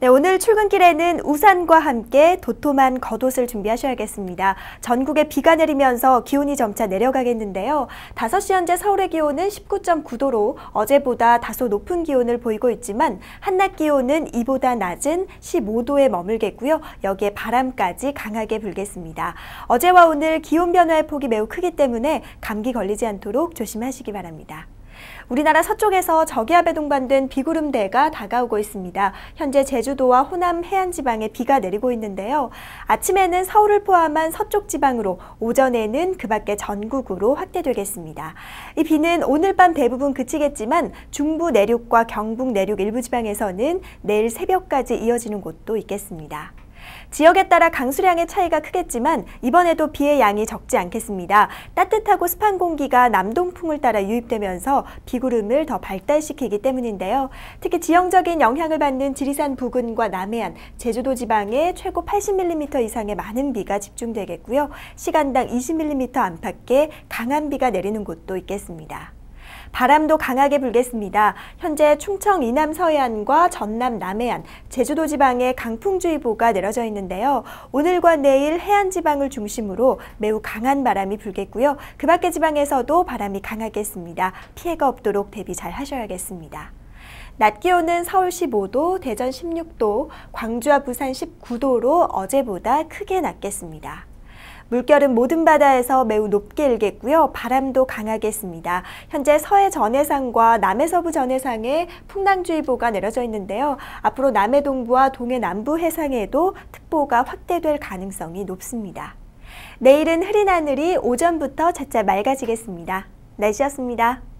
네, 오늘 출근길에는 우산과 함께 도톰한 겉옷을 준비하셔야겠습니다. 전국에 비가 내리면서 기온이 점차 내려가겠는데요. 5시 현재 서울의 기온은 19.9도로 어제보다 다소 높은 기온을 보이고 있지만 한낮 기온은 이보다 낮은 15도에 머물겠고요. 여기에 바람까지 강하게 불겠습니다. 어제와 오늘 기온 변화의 폭이 매우 크기 때문에 감기 걸리지 않도록 조심하시기 바랍니다. 우리나라 서쪽에서 저기압에 동반된 비구름대가 다가오고 있습니다. 현재 제주도와 호남 해안 지방에 비가 내리고 있는데요. 아침에는 서울을 포함한 서쪽 지방으로, 오전에는 그 밖에 전국으로 확대되겠습니다. 이 비는 오늘 밤 대부분 그치겠지만 중부 내륙과 경북 내륙 일부 지방에서는 내일 새벽까지 이어지는 곳도 있겠습니다. 지역에 따라 강수량의 차이가 크겠지만 이번에도 비의 양이 적지 않겠습니다. 따뜻하고 습한 공기가 남동풍을 따라 유입되면서 비구름을 더 발달시키기 때문인데요. 특히 지형적인 영향을 받는 지리산 부근과 남해안, 제주도 지방에 최고 80mm 이상의 많은 비가 집중되겠고요. 시간당 20mm 안팎의 강한 비가 내리는 곳도 있겠습니다. 바람도 강하게 불겠습니다. 현재 충청 이남 서해안과 전남 남해안, 제주도 지방에 강풍주의보가 내려져 있는데요. 오늘과 내일 해안 지방을 중심으로 매우 강한 바람이 불겠고요. 그 밖의 지방에서도 바람이 강하겠습니다. 피해가 없도록 대비 잘 하셔야겠습니다. 낮 기온은 서울 15도, 대전 16도, 광주와 부산 19도로 어제보다 크게 낮겠습니다. 물결은 모든 바다에서 매우 높게 일겠고요. 바람도 강하겠습니다. 현재 서해 전해상과 남해 서부 전해상에 풍랑주의보가 내려져 있는데요. 앞으로 남해 동부와 동해 남부 해상에도 특보가 확대될 가능성이 높습니다. 내일은 흐린 하늘이 오전부터 차차 맑아지겠습니다. 날씨였습니다.